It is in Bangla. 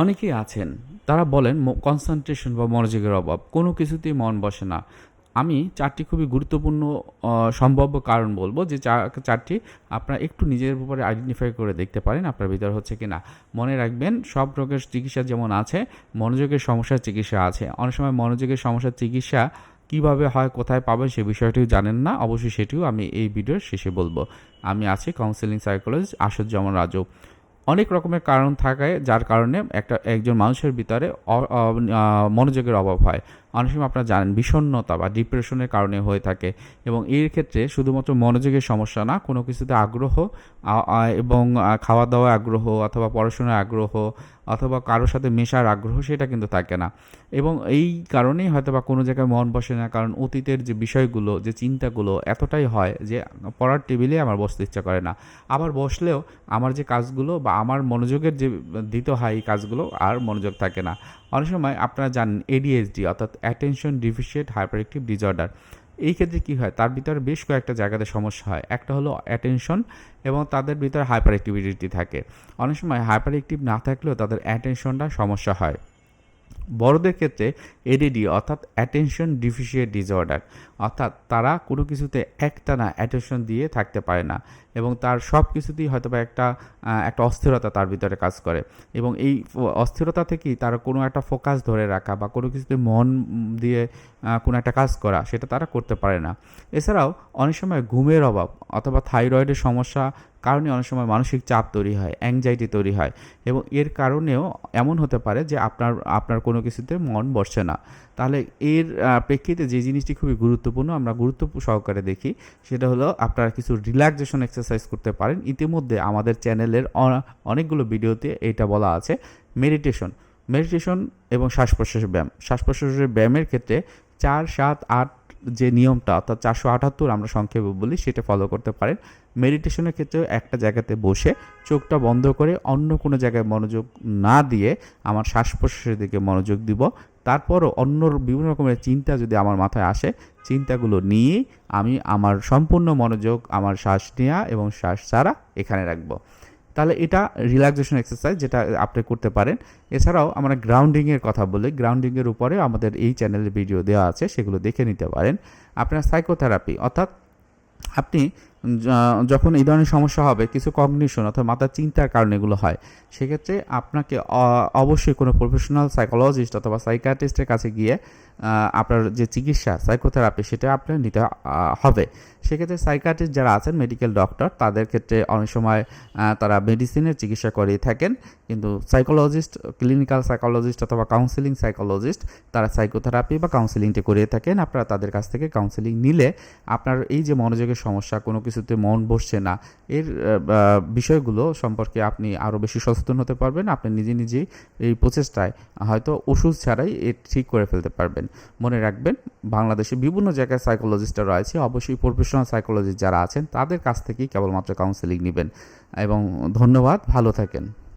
অনেকেই আছেন, তারা বলেন কনসেন্ট্রেশন বা মনোযোগের অভাব, কোনো কিছুতেই মন বসে না। আমি চারটি খুবই গুরুত্বপূর্ণ সম্ভাব্য কারণ বলব যে চারটি আপনারা একটু নিজের উপরে আইডেন্টিফাই করে দেখতে পারেন আপনার ভিতর হচ্ছে কি না মনে রাখবেন সব রোগের চিকিৎসা যেমন আছে, মনোযোগের সমস্যার চিকিৎসা আছে। অনেক সময় মনোযোগের সমস্যার চিকিৎসা কীভাবে হয়, কোথায় পাবেন সে বিষয়টিও জানেন না। অবশ্যই সেটিও আমি এই ভিডিওর শেষে বলব। আমি আছি কাউন্সেলিং সাইকোলজিস্ট আশুজ্জামান রাজু। অনেক রকমের কারণ থাকায় যার কারণে একটা একজন মানুষের ভিতরে মনোযোগের অভাব হয়। অনেক সময় আপনারা জানেন, বিষণ্ণতা বা ডিপ্রেশনের কারণে হয়ে থাকে এবং এর ক্ষেত্রে শুধুমাত্র মনোযোগের সমস্যা না, কোনো কিছুতে আগ্রহ এবং খাওয়া দাওয়া আগ্রহ অথবা পড়াশোনার আগ্রহ অথবা কারোর সাথে মেশার আগ্রহ সেটা কিন্তু থাকে না। এবং এই কারণেই হয়তো বা কোনো জায়গায় মন বসে না, কারণ অতীতের যে বিষয়গুলো, যে চিন্তাগুলো এতটাই হয় যে পড়ার টেবিলে আমার বসতে ইচ্ছা করে না। আবার বসলেও আমার যে কাজগুলো বা আমার মনোযোগের যে দিতে হয় এই কাজগুলো আর মনোযোগ থাকে না। অনেক সময় আপনারা জানেন এডিএসডি অর্থাৎ অ্যাটেনশন ডিফিসিয়েট হাইপারঅ্যাক্টিভ ডিজর্ডার এই ক্ষেত্রে কী হয়? তার ভিতরে বেশ কয়েকটা জায়গাতে সমস্যা হয়। একটা হলো অ্যাটেনশন এবং তাদের ভিতরে হাইপার অ্যাক্টিভিটি থাকে। অনেক সময় হাইপার অ্যাক্টিভ না থাকলেও তাদের অ্যাটেনশনটা সমস্যা হয়। বড়দের ক্ষেত্রে এডিডি অর্থাৎ অ্যাটেনশন ডিফিসিয়েট ডিসঅর্ডার অর্থাৎ তারা কোনো কিছুতে একটানা অ্যাটেনশন দিয়ে থাকতে পারে না এবং তার সব কিছুতেই হয়তো বা একটা একটা অস্থিরতা তার ভিতরে কাজ করে এবং এই অস্থিরতা থেকেই তারা কোনো একটা ফোকাস ধরে রাখা বা কোনো কিছুতে মন দিয়ে কোনো একটা কাজ করা সেটা তারা করতে পারে না। এছাড়াও অনেক সময় ঘুমের অভাব অথবা থাইরয়েডের সমস্যা কারণে অনেক সময় মানসিক চাপ তৈরি হয় অ্যাংজাইটি তৈরি হয় এবং এর কারণেও এমন হতে পারে যে আপনার আপনার কোনো কিছুতে মন বসছে না। তাহলে এর প্রেক্ষিতে যে জিনিসটি খুবই গুরুত্বপূর্ণ আমরা গুরুত্ব সহকারে দেখি সেটা হলো আপনারা কিছু রিল্যাক্সেশন এক্সারসাইজ করতে পারেন। ইতিমধ্যে আমাদের চ্যানেলের অনেকগুলো ভিডিওতে এটা বলা আছে। মেডিটেশন মেডিটেশন এবং শ্বাস প্রশ্বাসের ব্যায়াম। শ্বাস প্রশ্বাসের ব্যায়ামের ক্ষেত্রে চার, সাত, আট যে নিয়মটা অর্থাৎ চারশো আটাত্তর আমরা সংক্ষেপে বলি, সেটা ফলো করতে পারেন। মেডিটেশনের ক্ষেত্রেও একটা জায়গাতে বসে চোখটা বন্ধ করে অন্য কোনো জায়গায় মনোযোগ না দিয়ে আমার শ্বাস প্রশ্বাসের দিকে মনোযোগ দিব। তারপরও অন্য বিভিন্ন রকমের চিন্তা যদি আমার মাথায় আসে, চিন্তাগুলো নিয়ে আমি আমার সম্পূর্ণ মনোযোগ, আমার শ্বাস নেওয়া এবং শ্বাস ছাড়া এখানে রাখব। তাহলে এটা রিল্যাক্সেশন এক্সারসাইজ যেটা আপনি করতে পারেন। এছাড়াও আমরা গ্রাউন্ডিংয়ের কথা বলি। গ্রাউন্ডিংয়ের উপরে আমাদের এই চ্যানেলে ভিডিও দেওয়া আছে, সেগুলো দেখে নিতে পারেন। আপনার সাইকোথেরাপি অর্থাৎ আপনি যখন এই ধরনের সমস্যা হবে, কিছু কগনিশন অথবা মাথার চিন্তার কারণে এগুলো হয়, সেক্ষেত্রে আপনাকে অবশ্যই কোনো প্রফেশনাল সাইকোলজিস্ট অথবা সাইকাট্রিস্টের কাছে গিয়ে আপনার যে চিকিৎসা সাইকোথেরাপি সেটা আপনার নিতে হবে। সেক্ষেত্রে সাইকাট্রিস্ট যারা আছেন মেডিকেল ডক্টর তাদের ক্ষেত্রে অনেক সময় তারা মেডিসিনের চিকিৎসা করিয়ে থাকেন। কিন্তু সাইকোলজিস্ট ক্লিনিক্যাল সাইকোলজিস্ট অথবা কাউন্সিলিং সাইকোলজিস্ট তারা সাইকোথেরাপি বা কাউন্সিলিংটা করিয়ে থাকেন। আপনারা তাদের কাছ থেকে কাউন্সিলিং নিলে আপনার এই যে মনোযোগের সমস্যা, কোনো কিছুতে মন বসছে না, এর বিষয়গুলো সম্পর্কে আপনি আরও বেশি সচেতন হতে পারবেন। আপনি নিজে নিজেই এই প্রচেষ্টায় হয়তো ওষুধ ছাড়াই এ ঠিক করে ফেলতে পারবেন মনে রাখবেন, বাংলাদেশে বিভিন্ন জায়গায় সাইকোলজিস্টরা রয়েছে। অবশ্যই প্রফেশনাল সাইকোলজিস্ট যারা আছেন, তাদের কাছ থেকেই কেবলমাত্র কাউন্সেলিং নেবেন। এবং ধন্যবাদ, ভালো থাকেন।